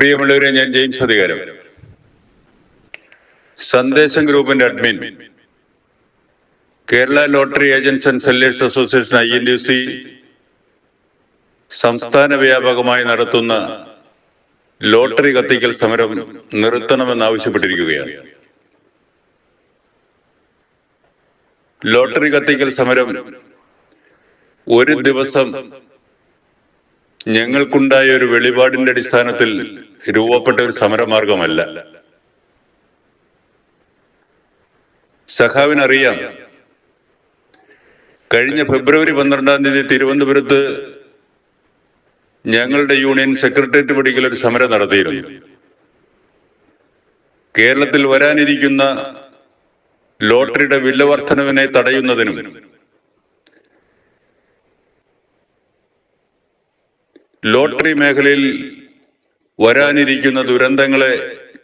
പ്രിയമുള്ളവരെ ഞാൻ ജെയിംസ് അധികാരം. സന്ദേശം ഗ്രൂപ്പിന്റെ admin. Kerala lottery agents and sellers association I N U C സംസ്ഥാന വ്യാപകമായി നടത്തുന്ന ലോട്ടറി കത്തിക്കൽ സമരം നിർത്തണമെന്ന് ആവശ്യപ്പെട്ടിരിക്കുകയാണ്. ലോട്ടറി കത്തിക്കൽ സമരം ഒരു ദിവസം ഞങ്ങൾക്കുണ്ടായ ഒരു വെളിപാടിന്റെ അടിസ്ഥാനത്തിൽ രൂപപ്പെട്ട ഒരു സമരമാർഗമല്ല. സഖാവിനറിയാം കഴിഞ്ഞ ഫെബ്രുവരി പന്ത്രണ്ടാം തീയതി തിരുവനന്തപുരത്ത് ഞങ്ങളുടെ യൂണിയൻ സെക്രട്ടേറിയറ്റ് പടിക്കൽ ഒരു സമരം നടത്തിയിരുന്നു. കേരളത്തിൽ വരാനിരിക്കുന്ന ലോട്ടറിയുടെ വില വർധനവിനെ തടയുന്നതിനും ലോട്ടറി മേഖലയിൽ വരാനിരിക്കുന്ന ദുരന്തങ്ങളെ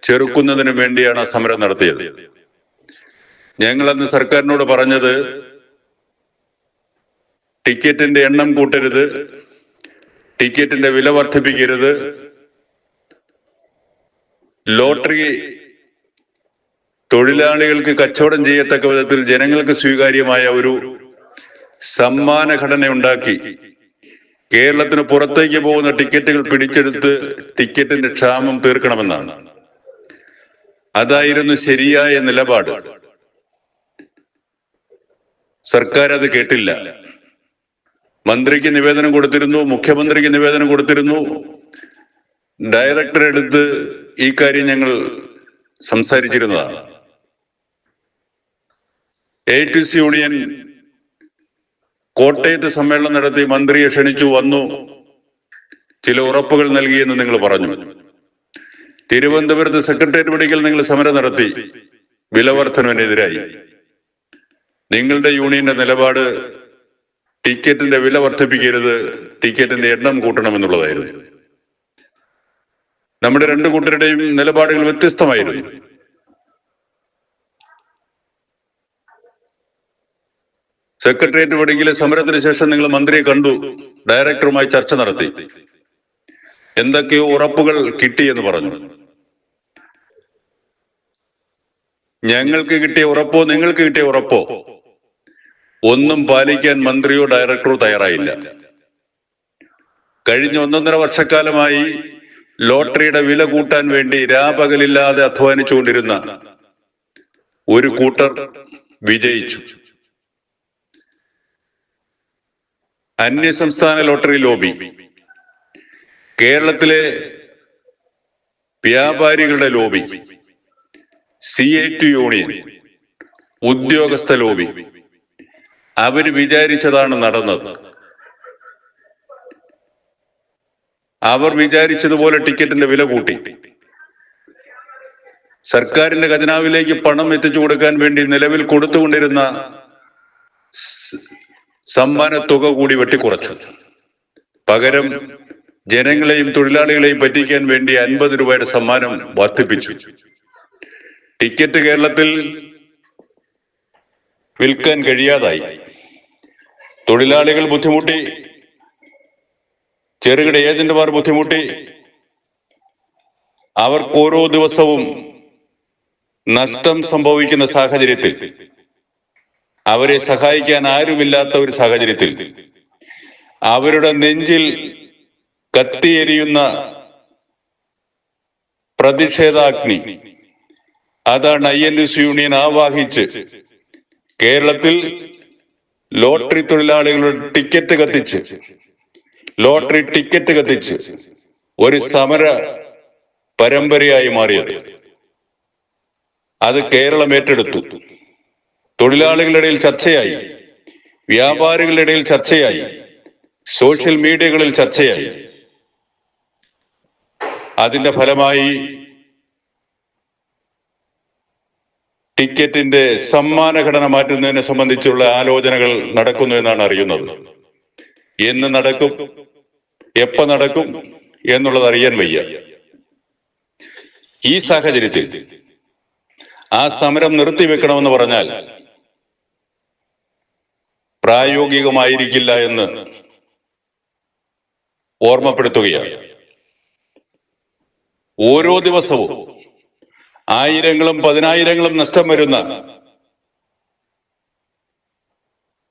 ചെറുക്കുന്നതിനു വേണ്ടിയാണ് സമരം നടത്തിയത്. ഞങ്ങളന്ന് സർക്കാരിനോട് പറഞ്ഞത് ടിക്കറ്റിന്റെ എണ്ണം കൂട്ടരുത് ടിക്കറ്റിന്റെ വില വർദ്ധിപ്പിക്കരുത് ലോട്ടറി തൊഴിലാളികൾക്ക് കച്ചവടം ചെയ്യത്തക്ക വിധത്തിൽ ജനങ്ങൾക്ക് സ്വീകാര്യമായ ഒരു സമ്മാനഘടന ഉണ്ടാക്കി കേരളത്തിന് പുറത്തേക്ക് പോകുന്ന ടിക്കറ്റുകൾ പിടിച്ചെടുത്ത് ടിക്കറ്റിന്റെ ക്ഷാമം തീർക്കണമെന്നാണ്. അതായിരുന്നു ശരിയായ നിലപാട്. സർക്കാർ അത് കേട്ടില്ല. മന്ത്രിക്ക് നിവേദനം കൊടുത്തിരുന്നു മുഖ്യമന്ത്രിക്ക് നിവേദനം കൊടുത്തിരുന്നു. ഡയറക്ടറെ അടുത്ത് ഈ കാര്യം ഞങ്ങൾ സംസാരിച്ചിരുന്നതാണ്. എ ടു സി യൂണിയൻ കോട്ടയത്ത് സമ്മേളനം നടത്തി മന്ത്രിയെ ക്ഷണിച്ചു വന്നു. ചില ഉറപ്പുകൾ നൽകിയെന്ന് നിങ്ങൾ പറഞ്ഞു. തിരുവനന്തപുരത്ത് സെക്രട്ടേറിയറ്റ് പടിക്കൽ നിങ്ങൾ സമരം നടത്തി. വിലവർദ്ധനവിനെതിരായി. നിങ്ങളുടെ യൂണിയന്റെ നിലപാട് ടിക്കറ്റിന്റെ വില വർദ്ധിപ്പിക്കരുത് ടിക്കറ്റിന്റെ എണ്ണം കൂട്ടണമെന്നുള്ളതായിരുന്നു. നമ്മുടെ രണ്ടു കൂട്ടരുടെയും നിലപാടുകൾ വ്യത്യസ്തമായിരുന്നു. സെക്രട്ടേറിയറ്റ് പടിക്കലെ സമരത്തിന് ശേഷം നിങ്ങൾ മന്ത്രിയെ കണ്ടു ഡയറക്ടറുമായി ചർച്ച നടത്തി. എന്തൊക്കെയോ ഉറപ്പുകൾ കിട്ടിയെന്ന് പറഞ്ഞു. ഞങ്ങൾക്ക് കിട്ടിയ ഉറപ്പോ നിങ്ങൾക്ക് കിട്ടിയ ഉറപ്പോ ഒന്നും പാലിക്കാൻ മന്ത്രിയോ ഡയറക്ടറോ തയ്യാറായില്ല. കഴിഞ്ഞ ഒന്നൊന്നര വർഷക്കാലമായി ലോട്ടറിയുടെ വില കൂട്ടാൻ വേണ്ടി രാപകലില്ലാതെ അധ്വാനിച്ചുകൊണ്ടിരുന്ന ഒരു കൂട്ടർ വിജയിച്ചു. അന്യസംസ്ഥാന ലോട്ടറി ലോബി. കേരളത്തിലെ വ്യാപാരികളുടെ lobby. C A T union. ഉദ്യോഗസ്ഥ ലോബി. അവർ വിചാരിച്ചതാണ് നടന്നത്. അവർ വിചാരിച്ചതുപോലെ ടിക്കറ്റിന്റെ വില കൂട്ടി. സർക്കാരിന്റെ ഖജനാവിലേക്ക് പണം എത്തിച്ചു കൊടുക്കാൻ വേണ്ടി നിലവിൽ കൊടുത്തുകൊണ്ടിരുന്ന സമ്മാന തുക കൂടി വെട്ടിക്കുറച്ചു. പകരം ജനങ്ങളെയും തൊഴിലാളികളെയും പറ്റിക്കാൻ വേണ്ടി അൻപത് രൂപയുടെ സമ്മാനം വർദ്ധിപ്പിച്ചു. ടിക്കറ്റ് കേരളത്തിൽ വിൽക്കാൻ കഴിയാതായി. തൊഴിലാളികൾ ബുദ്ധിമുട്ടി. ചെറുകിട ഏജന്റുമാർ ബുദ്ധിമുട്ടി. അവർക്ക് ഓരോ ദിവസവും നഷ്ടം സംഭവിക്കുന്ന സാഹചര്യത്തിൽ അവരെ സഹായിക്കാൻ ആരുമില്ലാത്ത ഒരു സാഹചര്യത്തിൽ അവരുടെ നെഞ്ചിൽ കത്തിയെരിയുന്ന പ്രതിഷേധാഗ്നി അതാണ് ഐ എൻ എസ് യൂണിയൻ ആവാഹിച്ച് കേരളത്തിൽ ലോട്ടറി തൊഴിലാളികളുടെ ടിക്കറ്റ് കത്തിച്ച് ലോട്ടറി ടിക്കറ്റ് കത്തിച്ച് ഒരു സമര പരമ്പരയായി മാറിയത്. അത് കേരളം ഏറ്റെടുത്തു. തൊഴിലാളികളുടെ ഇടയിൽ ചർച്ചയായി വ്യാപാരികളുടെ ഇടയിൽ ചർച്ചയായി സോഷ്യൽ മീഡിയകളിൽ ചർച്ചയായി. അതിന്റെ ഫലമായി ടിക്കറ്റിന്റെ സമ്മാന ഘടന മാറ്റുന്നതിനെ സംബന്ധിച്ചുള്ള ആലോചനകൾ നടക്കുന്നു എന്നാണ് അറിയുന്നത്. എന്ന് നടക്കും എപ്പ നടക്കും എന്നുള്ളത് അറിയാൻ വയ്യ. ഈ സാഹചര്യത്തിൽ ആ സമരം നിർത്തിവെക്കണമെന്ന് പറഞ്ഞാൽ പ്രായോഗികമായിരിക്കില്ല എന്ന് ഓർമ്മപ്പെടുത്തുകയാണ്. ഓരോ ദിവസവും ആയിരങ്ങളും പതിനായിരങ്ങളും നഷ്ടം വരുന്ന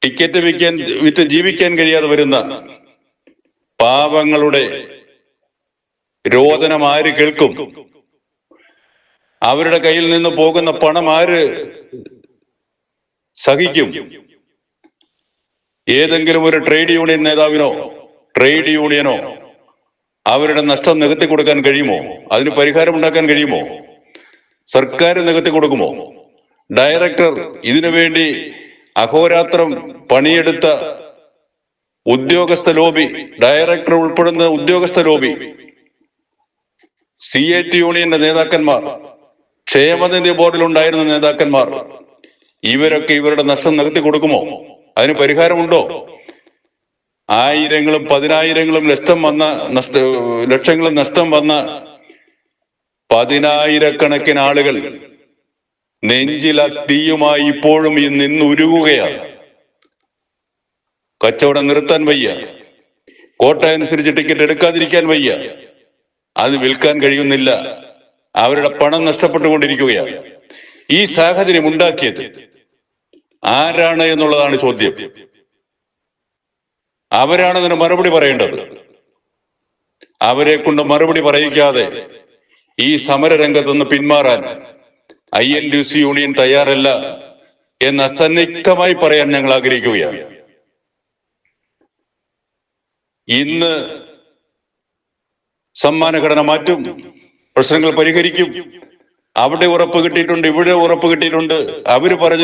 ടിക്കറ്റ് വിൽക്കാൻ വിറ്റ് ജീവിക്കാൻ കഴിയാതെ വരുന്ന പാവങ്ങളുടെ രോദനം ആര് കേൾക്കും? അവരുടെ കയ്യിൽ നിന്ന് പോകുന്ന പണം ആര് സഹിക്കും? ഏതെങ്കിലും ഒരു ട്രേഡ് യൂണിയൻ നേതാവിനോ ട്രേഡ് യൂണിയനോ അവരുടെ നഷ്ടം നികത്തി കൊടുക്കാൻ കഴിയുമോ? അതിന് പരിഹാരം ഉണ്ടാക്കാൻ കഴിയുമോ? സർക്കാർ നികത്തി കൊടുക്കുമോ? ഡയറക്ടർ ഇതിനു വേണ്ടി അഹോരാത്രം പണിയെടുത്ത ഉദ്യോഗസ്ഥ ലോബി ഡയറക്ടർ ഉൾപ്പെടുന്ന ഉദ്യോഗസ്ഥ ലോബി സി എ ടി യൂണിയന്റെ നേതാക്കന്മാർ ക്ഷേമനിധി ബോർഡിൽ ഉണ്ടായിരുന്ന നേതാക്കന്മാർ ഇവരൊക്കെ ഇവരുടെ നഷ്ടം നികത്തി കൊടുക്കുമോ? അതിന് പരിഹാരമുണ്ടോ? ആയിരങ്ങളും പതിനായിരങ്ങളും ലക്ഷം വന്ന നഷ്ട ലക്ഷങ്ങളും നഷ്ടം വന്ന പതിനായിരക്കണക്കിന് ആളുകൾ നെഞ്ചില തീയുമായി ഇപ്പോഴും ഈ നിന്നുരുകുകയാണ്. കച്ചവടം നിർത്താൻ വയ്യ. കോട്ട അനുസരിച്ച് ടിക്കറ്റ് എടുക്കാതിരിക്കാൻ വയ്യ. അത് വിൽക്കാൻ കഴിയുന്നില്ല. അവരുടെ പണം നഷ്ടപ്പെട്ടുകൊണ്ടിരിക്കുകയാണ്. ഈ സാഹചര്യം ഉണ്ടാക്കിയത് ആരാണ് എന്നുള്ളതാണ് ചോദ്യം. അവരാണ് അതിന് മറുപടി പറയേണ്ടത്. അവരെ കൊണ്ട് മറുപടി പറയിക്കാതെ ഈ സമരരംഗത്ത് നിന്ന് പിന്മാറാൻ I N D C union തയ്യാറല്ല എന്ന് അസന്നിഗ്ധമായി പറയാൻ ഞങ്ങൾ ആഗ്രഹിക്കുകയാണ്. ഇന്ന് സമ്മാനഘടന മാറ്റും പ്രശ്നങ്ങൾ പരിഹരിക്കും. അവിടെ ഉറപ്പ് കിട്ടിയിട്ടുണ്ട് ഇവിടെ ഉറപ്പ് കിട്ടിയിട്ടുണ്ട്. അവർ പറഞ്ഞു